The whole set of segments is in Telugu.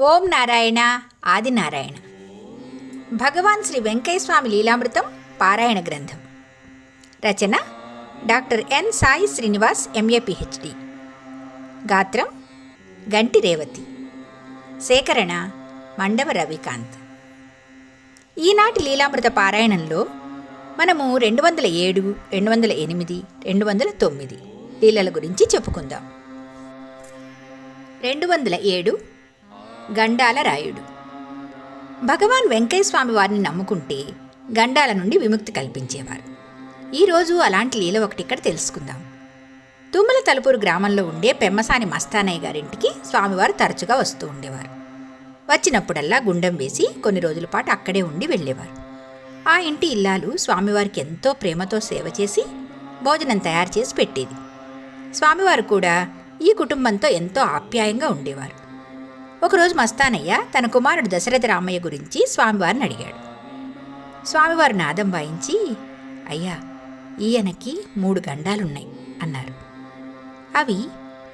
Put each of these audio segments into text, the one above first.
ఓం నారాయణ ఆదినారాయణ భగవాన్ శ్రీ వెంకయ్య స్వామి లీలామృతం పారాయణ గ్రంథం. రచన doctor N Sai Srinivas MA PhD. గాత్రం గంటి రేవతి. సేకరణ మండవ రవికాంత్. ఈనాటి లీలామృత పారాయణంలో మనము రెండు వందల ఏడు రెండు వందల ఎనిమిది రెండు వందల తొమ్మిది లీలల గురించి చెప్పుకుందాం. రెండు వందల ఏడు గండాల రాయుడు. భగవాన్ వెంకయ్యస్వామి వారిని నమ్ముకుంటే గండాల నుండి విముక్తి కల్పించేవారు. ఈరోజు అలాంటి లీల ఒకటి ఇక్కడ తెలుసుకుందాం. తుమ్మల తలుపూరు గ్రామంలో ఉండే పెమ్మసాని మస్తానయ్య గారింటికి స్వామివారు తరచుగా వస్తూ ఉండేవారు. వచ్చినప్పుడల్లా గుండం వేసి కొన్ని రోజుల పాటు అక్కడే ఉండి వెళ్ళేవారు. ఆ ఇంటి ఇల్లాలు స్వామివారికి ఎంతో ప్రేమతో సేవ చేసి భోజనం తయారు చేసి పెట్టేది. స్వామివారు కూడా ఈ కుటుంబంతో ఎంతో ఆప్యాయంగా ఉండేవారు. ఒకరోజు మస్తానయ్య తన కుమారుడు దశరథ రామయ్య గురించి స్వామివారిని అడిగాడు. స్వామివారు నాదం వాయించి అయ్యా ఈయనకి మూడు గండాలున్నాయి అన్నారు. అవి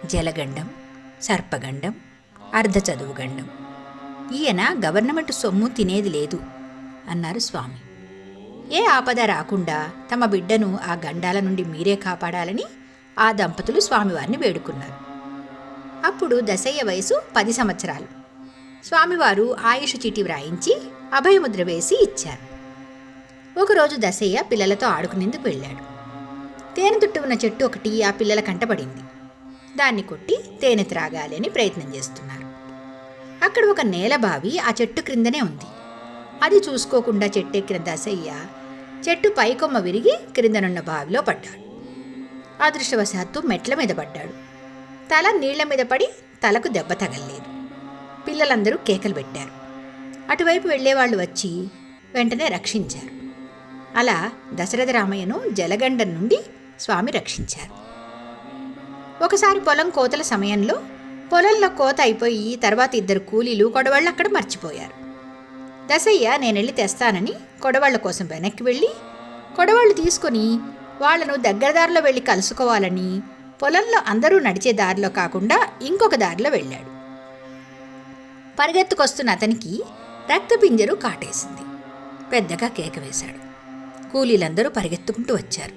జలగండం సర్పగండం అర్ధ చదువు గండం. ఈయన గవర్నమెంట్ సొమ్ము తినేది లేదు అన్నారు స్వామి. ఏ ఆపద రాకుండా తమ బిడ్డను ఆ గండాల నుండి మీరే కాపాడాలని ఆ దంపతులు స్వామివారిని వేడుకున్నారు. అప్పుడు దశయ్య వయసు పది సంవత్సరాలు. స్వామివారు ఆయుష్ చీటి వ్రాయించి అభయముద్ర వేసి ఇచ్చారు. ఒకరోజు దశయ్య పిల్లలతో ఆడుకునేందుకు వెళ్ళాడు. తేనె తుట్టు ఉన్న చెట్టు ఒకటి ఆ పిల్లల కంటపడింది. దాన్ని కొట్టి తేనె త్రాగాలి అని ప్రయత్నం చేస్తున్నారు. అక్కడ ఒక నేల బావి ఆ చెట్టు క్రిందనే ఉంది. అది చూసుకోకుండా చెట్టెక్కిన దశయ్య చెట్టు పైకొమ్మ విరిగి క్రిందనున్న బావిలో పడ్డాడు. అదృష్టవశాత్తు మెట్ల మీద పడ్డాడు. తల నీళ్ళ మీద పడి తలకు దెబ్బ తగలలేదు. పిల్లలందరూ కేకలు పెట్టారు. అటువైపు వెళ్ళేవాళ్ళు వచ్చి వెంటనే రక్షించారు. అలా దశరథ రామయ్యను జలగండం నుండి స్వామి రక్షించారు. ఒకసారి పొలం కోతల సమయంలో పొలంలో కోత అయిపోయి తర్వాత ఇద్దరు కూలీలు కొడవాళ్ళు అక్కడ మర్చిపోయారు. దశయ్య నేను వెళ్ళి తెస్తానని కొడవాళ్ళ కోసం వెనక్కి వెళ్ళి కొడవాళ్ళు తీసుకొని వాళ్ళను దగ్గర దారిలో వెళ్ళి కలుసుకోవాలని పొలంలో అందరూ నడిచే దారిలో కాకుండా ఇంకొక దారిలో వెళ్ళాడు. పరిగెత్తుకొస్తున్న అతనికి రక్తపింజరు కాటేసింది. పెద్దగా కేక వేశాడు. కూలీలందరూ పరిగెత్తుకుంటూ వచ్చారు.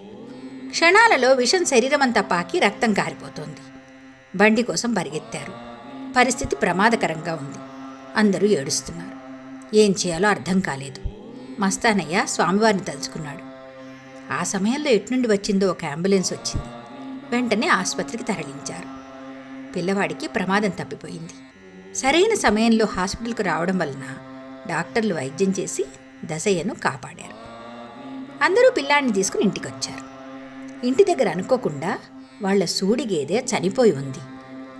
క్షణాలలో విషం శరీరమంతా పాకి రక్తం కారిపోతోంది బండి కోసం పరిగెత్తారు. పరిస్థితి ప్రమాదకరంగా ఉంది. అందరూ ఏడుస్తున్నారు. ఏం చేయాలో అర్థం కాలేదు. మస్తానయ్య స్వామివారిని తలుచుకున్నాడు. ఆ సమయంలో ఎట్నుండి వచ్చిందో ఒక అంబులెన్స్ వచ్చింది. వెంటనే ఆసుపత్రికి తరలించారు. పిల్లవాడికి ప్రమాదం తప్పిపోయింది. సరైన సమయంలో హాస్పిటల్కు రావడం వలన డాక్టర్లు వైద్యం చేసి దశయ్యను కాపాడారు. అందరూ పిల్లాడిని తీసుకుని ఇంటికి వచ్చారు ఇంటి దగ్గర అనుకోకుండా వాళ్ళ సూడి గేదె చనిపోయి ఉంది.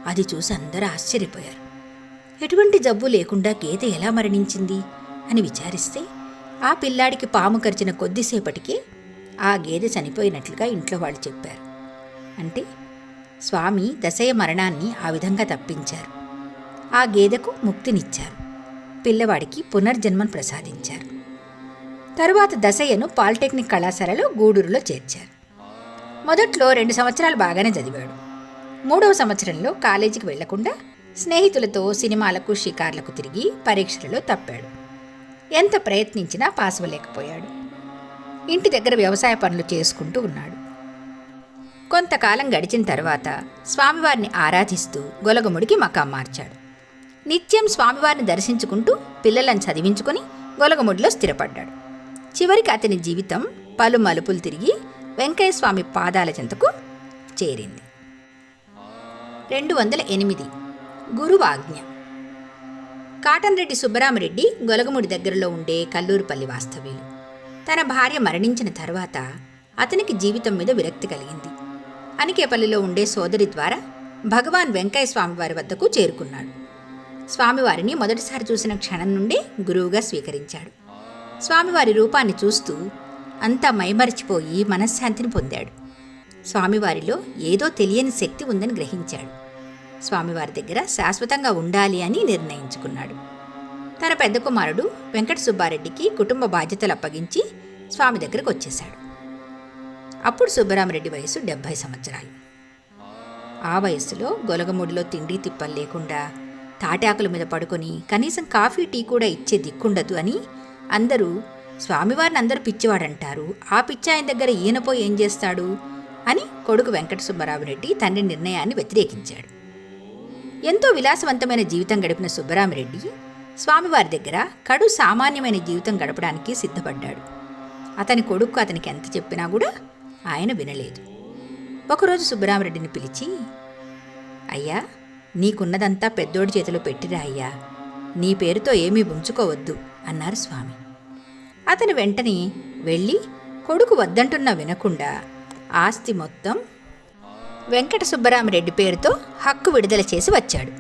అది చూసి అందరూ ఆశ్చర్యపోయారు. ఎటువంటి జబ్బు లేకుండా గేదె ఎలా మరణించింది అని విచారిస్తే ఆ పిల్లాడికి పాము కరిచిన కొద్దిసేపటికి ఆ గేదె చనిపోయినట్లుగా ఇంట్లో వాళ్ళు చెప్పారు. అంటే స్వామి దశయ మరణాన్ని ఆ విధంగా తప్పించారు. ఆ గేదెకు ముక్తినిచ్చారు. పిల్లవాడికి పునర్జన్మను ప్రసాదించారు. తరువాత దశయ్యను పాలిటెక్నిక్ కళాశాలలో గూడూరులో చేర్చారు. మొదట్లో రెండు సంవత్సరాలు బాగానే చదివాడు. మూడవ సంవత్సరంలో కాలేజీకి వెళ్ళకుండా స్నేహితులతో సినిమాలకు షికార్లకు తిరిగి పరీక్షలలో తప్పాడు. ఎంత ప్రయత్నించినా పాస్ అవ్వలేకపోయాడు. ఇంటి దగ్గర వ్యవసాయ పనులు చేసుకుంటూ ఉన్నాడు. కొంతకాలం గడిచిన తర్వాత స్వామివారిని ఆరాధిస్తూ గొలగముడికి మకాం మార్చాడు. నిత్యం స్వామివారిని దర్శించుకుంటూ పిల్లలను చదివించుకుని గొలగముడిలో స్థిరపడ్డాడు. చివరికి అతని జీవితం పలు మలుపులు తిరిగి వెంకయ్య స్వామి పాదాల చెంతకు చేరింది. రెండు వందల ఎనిమిది గురువాజ్ఞ. కాటన్రెడ్డి సుబ్బరామరెడ్డి గొలగముడి దగ్గరలో ఉండే కల్లూరుపల్లి వాస్తవ్యులు. తన భార్య మరణించిన తర్వాత అతనికి జీవితం మీద విరక్తి కలిగింది. అనికేపల్లిలో ఉండే సోదరి ద్వారా భగవాన్ వెంకయ్య స్వామివారి వద్దకు చేరుకున్నాడు. స్వామివారిని మొదటిసారి చూసిన క్షణం నుండే గురువుగా స్వీకరించాడు. స్వామివారి రూపాన్ని చూస్తూ అంతా మైమరిచిపోయి మనశ్శాంతిని పొందాడు. స్వామివారిలో ఏదో తెలియని శక్తి ఉందని గ్రహించాడు. స్వామివారి దగ్గర శాశ్వతంగా ఉండాలి అని నిర్ణయించుకున్నాడు. తన పెద్ద కుమారుడు వెంకట సుబ్బారెడ్డికి కుటుంబ బాధ్యతలు అప్పగించి స్వామి దగ్గరకు వచ్చేశాడు. అప్పుడు సుబ్బరామరెడ్డి వయసు డెబ్భై సంవత్సరాలు. ఆ వయసులో గొలగముడిలో తిండి తిప్పలు లేకుండా తాటాకుల మీద పడుకొని కనీసం కాఫీ టీ కూడా ఇచ్చే దిక్కుండదు అని అందరూ స్వామివారిని అందరూ పిచ్చివాడంటారు. ఆ పిచ్చి ఆయన దగ్గర ఈయనపోయి ఏం చేస్తాడు అని కొడుకు వెంకట సుబ్బరామరెడ్డి తండ్రి నిర్ణయాన్ని వ్యతిరేకించాడు. ఎంతో విలాసవంతమైన జీవితం గడిపిన సుబ్బరామరెడ్డి స్వామివారి దగ్గర కడు సామాన్యమైన జీవితం గడపడానికి సిద్ధపడ్డాడు. అతని కొడుకు అతనికి ఎంత చెప్పినా కూడా ఆయన వినలేదు. ఒకరోజు సుబ్బరామరెడ్డిని పిలిచి అయ్యా నీకున్నదంతా పెద్దోడి చేతిలో పెట్టిరా అయ్యా. నీ పేరుతో ఏమీ ఉంచుకోవద్దు అన్నారు స్వామి. అతను వెంటనే వెళ్ళి కొడుకు వద్దంటున్నా వినకుండా ఆస్తి మొత్తం వెంకట సుబ్బరామరెడ్డి పేరుతో హక్కు విడుదల చేసి వచ్చాడు.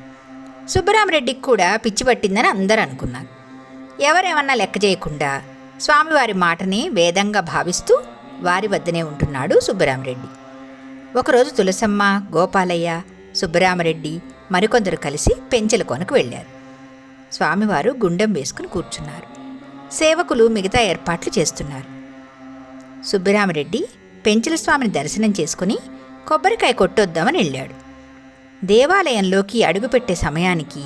సుబ్బరామరెడ్డికి కూడా పిచ్చి పట్టిందని అందరూ అనుకున్నారు. ఎవరేమన్నా లెక్క చేయకుండా స్వామివారి మాటని వేదంగా భావిస్తూ వారి వద్దనే ఉంటున్నాడు సుబ్బరామరెడ్డి. ఒకరోజు తులసమ్మ గోపాలయ్య సుబ్బరామరెడ్డి మరికొందరు కలిసి పెంచెల కొనకు వెళ్ళారు. స్వామివారు గుండెం వేసుకుని కూర్చున్నారు. సేవకులు మిగతా ఏర్పాట్లు చేస్తున్నారు. సుబ్బరామరెడ్డి పెంచెల స్వామిని దర్శనం చేసుకుని కొబ్బరికాయ కొట్టొద్దామని వెళ్ళాడు. దేవాలయంలోకి అడుగుపెట్టే సమయానికి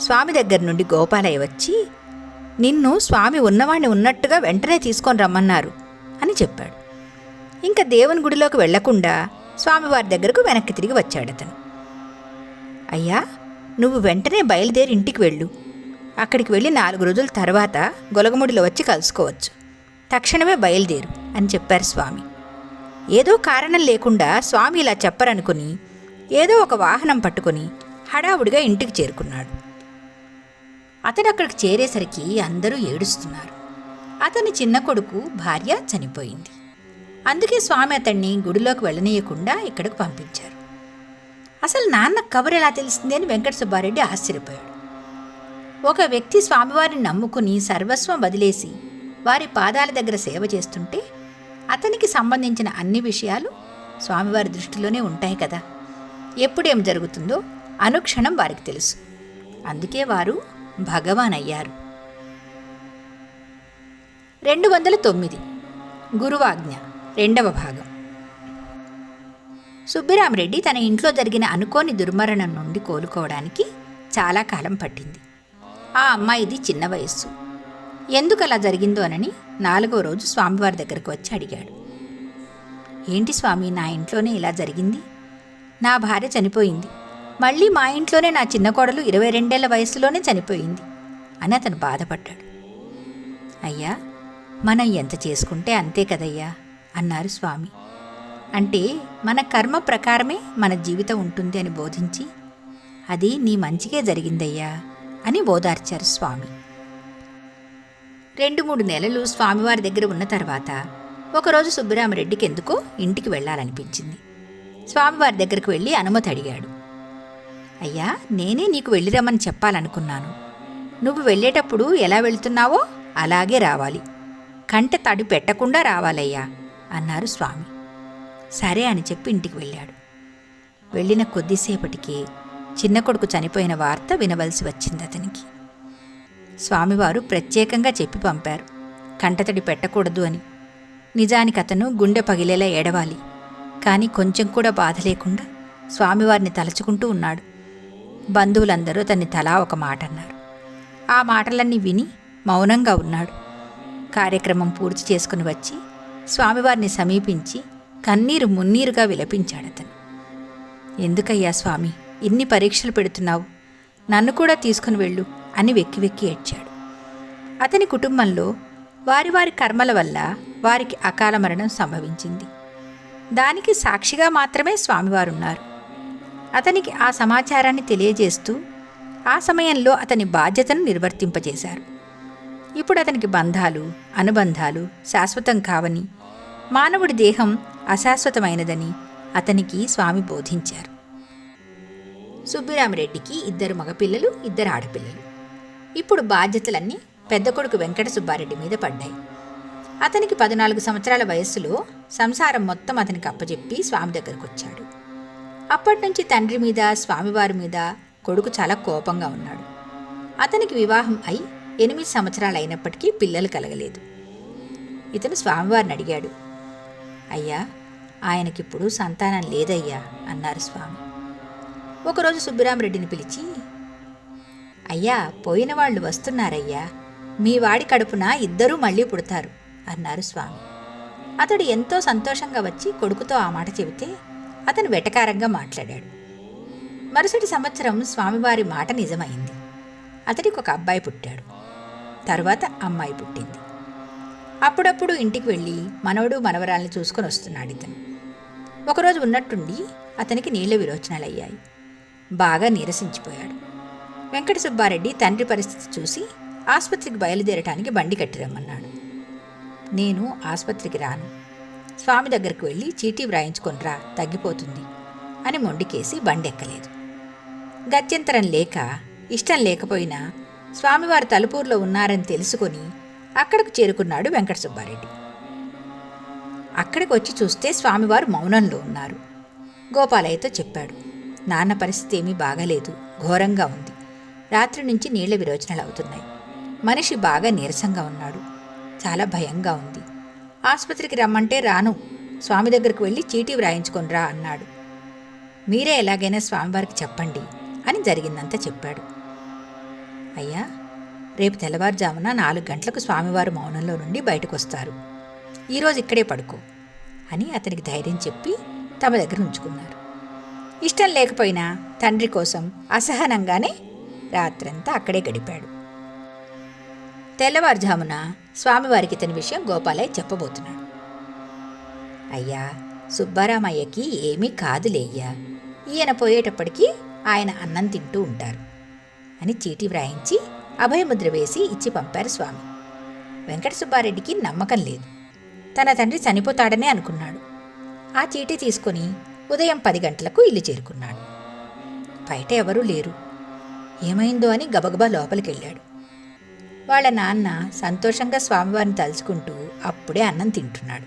స్వామి దగ్గర నుండి గోపాలయ్య వచ్చి నిన్ను స్వామి ఉన్నవాణ్ణి ఉన్నట్టుగా వెంటనే తీసుకొని రమ్మన్నారు అని చెప్పాడు. ఇంకా దేవుని గుడిలోకి వెళ్ళకుండా స్వామివారి దగ్గరకు వెనక్కి తిరిగి వచ్చాడు అతను. అయ్యా నువ్వు వెంటనే బయలుదేరి ఇంటికి వెళ్ళు. అక్కడికి వెళ్ళి నాలుగు రోజుల తర్వాత గొలగముడిలో వచ్చి కలుసుకోవచ్చు. తక్షణమే బయలుదేరు అని చెప్పారు స్వామి. ఏదో కారణం లేకుండా స్వామి ఇలా చెప్పరనుకుని ఏదో ఒక వాహనం పట్టుకొని హడావుడిగా ఇంటికి చేరుకున్నాడు. అతను అక్కడికి చేరేసరికి అందరూ ఏడుస్తున్నారు. అతని చిన్న కొడుకు భార్య చనిపోయింది. అందుకే స్వామి అతన్ని గుడిలోకి వెళ్ళనీయకుండా ఇక్కడికి పంపించారు. అసలు నాన్న కబురు ఎలా తెలిసింది అని వెంకట సుబ్బారెడ్డి ఆశ్చర్యపోయాడు. ఒక వ్యక్తి స్వామివారిని నమ్ముకుని సర్వస్వం వదిలేసి వారి పాదాల దగ్గర సేవ చేస్తుంటే అతనికి సంబంధించిన అన్ని విషయాలు స్వామివారి దృష్టిలోనే ఉంటాయి కదా. ఎప్పుడేం జరుగుతుందో అనుక్షణం వారికి తెలుసు. అందుకే వారు భగవాన్ అయ్యారు. రెండు వందల తొమ్మిది గురువాజ్ఞ. రెండవ భాగం. సుబ్బిరామరెడ్డి తన ఇంట్లో జరిగిన అనుకోని దుర్మరణం నుండి కోలుకోవడానికి చాలా కాలం పట్టింది. ఆ అమ్మాయిది చిన్న వయస్సు. ఎందుకు అలా జరిగిందోనని నాలుగో రోజు స్వామివారి దగ్గరకు వచ్చి అడిగాడు. ఏంటి స్వామి నా ఇంట్లోనే ఇలా జరిగింది? నా భార్య చనిపోయింది. మళ్ళీ మా ఇంట్లోనే నా చిన్న కోడలు ఇరవై రెండేళ్ళ వయసులోనే చనిపోయింది అని అతను బాధపడ్డాడు. అయ్యా మనం ఎంత చేసుకుంటే అంతే కదయ్యా? అన్నారు స్వామి. అంటే మన కర్మ ప్రకారమే మన జీవితం ఉంటుంది అని బోధించి అది నీ మంచికే జరిగిందయ్యా అని బోధార్చారు స్వామి. రెండు మూడు నెలలు స్వామివారి దగ్గర ఉన్న తర్వాత ఒకరోజు సుబ్బరామరెడ్డికి ఎందుకో ఇంటికి వెళ్ళాలనిపించింది. స్వామివారి దగ్గరకు వెళ్ళి అనుమతి అడిగాడు. అయ్యా నేనే నీకు వెళ్ళిరమ్మని చెప్పాలనుకున్నాను. నువ్వు వెళ్ళేటప్పుడు ఎలా వెళ్తున్నావో అలాగే రావాలి. కంట తడి పెట్టకుండా రావాలయ్యా. అన్నారు స్వామి. సరే అని చెప్పి ఇంటికి వెళ్ళాడు. వెళ్ళిన కొద్దిసేపటికి చిన్న కొడుకు చనిపోయిన వార్త వినవలసి వచ్చింది అతనికి. స్వామివారు ప్రత్యేకంగా చెప్పి పంపారు. కంటతడి పెట్టకూడదు అని. నిజానికి అతను గుండె పగిలేలా ఏడవాలి. కానీ కొంచెం కూడా బాధ లేకుండా స్వామివారిని తలచుకుంటూ ఉన్నాడు. బంధువులందరూ అతన్ని తలా ఒక మాట అన్నారు. ఆ మాటలన్నీ విని మౌనంగా ఉన్నాడు. కార్యక్రమం పూర్తి చేసుకుని వచ్చి స్వామివారిని సమీపించి కన్నీరు మున్నీరుగా విలపించాడు అతను ఎందుకయ్యా స్వామి ఇన్ని పరీక్షలు పెడుతున్నావు? నన్ను కూడా తీసుకుని వెళ్ళు అని వెక్కి వెక్కి ఏడ్చాడు. అతని కుటుంబంలో వారి వారి కర్మల వల్ల వారికి అకాల మరణం సంభవించింది. దానికి సాక్షిగా మాత్రమే స్వామివారున్నారు. అతనికి ఆ సమాచారాన్ని తెలియజేస్తూ ఆ సమయంలో అతని బాధ్యతను నిర్వర్తింపజేశారు. ఇప్పుడు అతనికి బంధాలు అనుబంధాలు శాశ్వతం కావని మానవుడి దేహం అశాశ్వతమైనదని అతనికి స్వామి బోధించారు. సుబ్బిరామిరెడ్డికి ఇద్దరు మగపిల్లలు ఇద్దరు ఆడపిల్లలు. ఇప్పుడు బాధ్యతలన్నీ పెద్ద కొడుకు వెంకట సుబ్బారెడ్డి మీద పడ్డాయి. అతనికి పద్నాలుగు సంవత్సరాల వయస్సులో సంసారం మొత్తం అతనికి అప్పచెప్పి స్వామి దగ్గరకు వచ్చాడు అప్పటి నుంచి తండ్రి మీద స్వామివారి మీద కొడుకు చాలా కోపంగా ఉన్నాడు. అతనికి వివాహం అయి ఎనిమిది సంవత్సరాలు అయినప్పటికీ పిల్లలు కలగలేదు. ఇతను స్వామివారిని అడిగాడు. అయ్యా ఆయనకిప్పుడు సంతానం లేదయ్యా అన్నారు స్వామి. ఒకరోజు సుబ్బిరామరెడ్డిని పిలిచి అయ్యా పోయిన వాళ్ళు వస్తున్నారయ్యా మీ వాడి కడుపున ఇద్దరూ మళ్ళీ పుడతారు అన్నారు స్వామి. అతడు ఎంతో సంతోషంగా వచ్చి కొడుకుతో ఆ మాట చెబితే అతను వెటకారంగా మాట్లాడాడు. మరుసటి సంవత్సరం స్వామివారి మాట నిజమైంది. అతడికి ఒక అబ్బాయి పుట్టాడు. తర్వాత అమ్మాయి పుట్టింది. అప్పుడప్పుడు ఇంటికి వెళ్ళి మనవడు మనవరాల్ని చూసుకొని వస్తున్నాడు ఇతను. ఒకరోజు ఉన్నట్టుండి అతనికి నీళ్ళ విరోచనాలు అయ్యాయి బాగా నీరసించిపోయాడు. వెంకట సుబ్బారెడ్డి తండ్రి పరిస్థితి చూసి ఆసుపత్రికి బయలుదేరటానికి బండి కట్టిరమ్మన్నాడు. నేను ఆసుపత్రికి రాను. స్వామి దగ్గరికి వెళ్ళి చీటీ వ్రాయించుకొనిరా తగ్గిపోతుంది అని మొండికేసి బండి ఎక్కలేదు గత్యంతరం లేక ఇష్టం లేకపోయినా స్వామివారు తలుపూరులో ఉన్నారని తెలుసుకొని అక్కడికి చేరుకున్నాడు వెంకట సుబ్బారెడ్డి అక్కడికి వచ్చి చూస్తే స్వామివారు మౌనంలో ఉన్నారు. గోపాలయ్యతో చెప్పాడు నాన్న పరిస్థితి ఏమీ బాగాలేదు ఘోరంగా ఉంది. రాత్రి నుంచి నీళ్ళ విరోచనలు అవుతున్నాయి మనిషి బాగా నీరసంగా ఉన్నాడు. చాలా భయంగా ఉంది. ఆసుపత్రికి రమ్మంటే రాను. స్వామి దగ్గరికి వెళ్ళి చీటీ వ్రాయించుకొని రా అన్నాడు. మీరే ఎలాగైనా స్వామివారికి చెప్పండి అని జరిగిందంతా చెప్పాడు. అయ్యా రేపు తెల్లవారుజామున నాలుగు గంటలకు స్వామివారు మౌనంలో నుండి బయటకు వస్తారు ఈరోజు ఇక్కడే పడుకో అని అతనికి ధైర్యం చెప్పి తమ దగ్గర ఉంచుకున్నారు. ఇష్టం లేకపోయినా తండ్రి కోసం అసహనంగానే రాత్రంతా అక్కడే గడిపాడు. తెల్లవారుజామున స్వామివారికి ఇతని విషయం గోపాలయ్య చెప్పబోతున్నాడు. అయ్యా సుబ్బారామయ్యకి ఏమీ కాదులేయ్యా ఈయన పోయేటప్పటికీ ఆయన అన్నం తింటూ ఉంటారు. అని చీటీ వ్రాయించి అభయముద్ర వేసి ఇచ్చి పంపారు స్వామి. వెంకట సుబ్బారెడ్డికి నమ్మకం లేదు. తన తండ్రి చనిపోతాడనే అనుకున్నాడు. ఆ చీటీ తీసుకొని ఉదయం పది గంటలకు ఇల్లు చేరుకున్నాడు. బయట ఎవరూ లేరు. ఏమైందో అని గబగబా లోపలికెళ్ళాడు. వాళ్ళ నాన్న సంతోషంగా స్వామివారిని తలుచుకుంటూ అప్పుడే అన్నం తింటున్నాడు.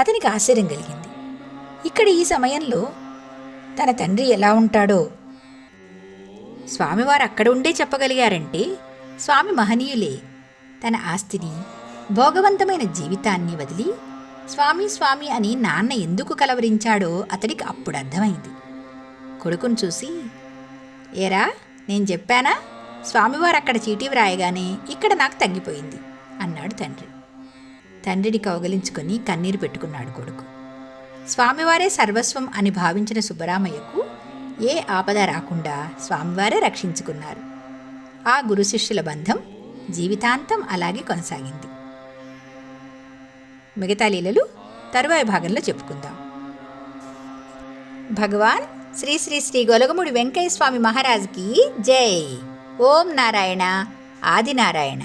అతనికి ఆశ్చర్యం కలిగింది. ఇక్కడ ఈ సమయంలో తన తండ్రి ఎలా ఉంటాడో స్వామివారు అక్కడ ఉండే చెప్పగలిగారంటే స్వామి మహనీయులే. తన ఆస్తిని భోగవంతమైన జీవితాన్ని వదిలి స్వామి స్వామి అని నాన్న ఎందుకు కలవరించాడో అతడికి అప్పుడు అర్థమైంది. కొడుకును చూసి ఏరా నేను చెప్పానా? స్వామివారు అక్కడ చీటీ వ్రాయగానే ఇక్కడ నాకు తగ్గిపోయింది అన్నాడు తండ్రి. తండ్రిని కౌగలించుకొని కన్నీరు పెట్టుకున్నాడు కొడుకు. స్వామివారే సర్వస్వం అని భావించిన సుబ్బరామయ్యకు ఏ ఆపద రాకుండా స్వామివారే రక్షించుకున్నారు. ఆ గురు శిష్యుల బంధం జీవితాంతం అలాగే కొనసాగింది. మిగతా లీలలు తరువాయి భాగంలో చెప్పుకుందాం. భగవాన్ శ్రీ శ్రీ శ్రీ గొలగముడి వెంకయ్య స్వామి మహారాజ్కి జై. ఓం నారాయణ ఆదినారాయణ.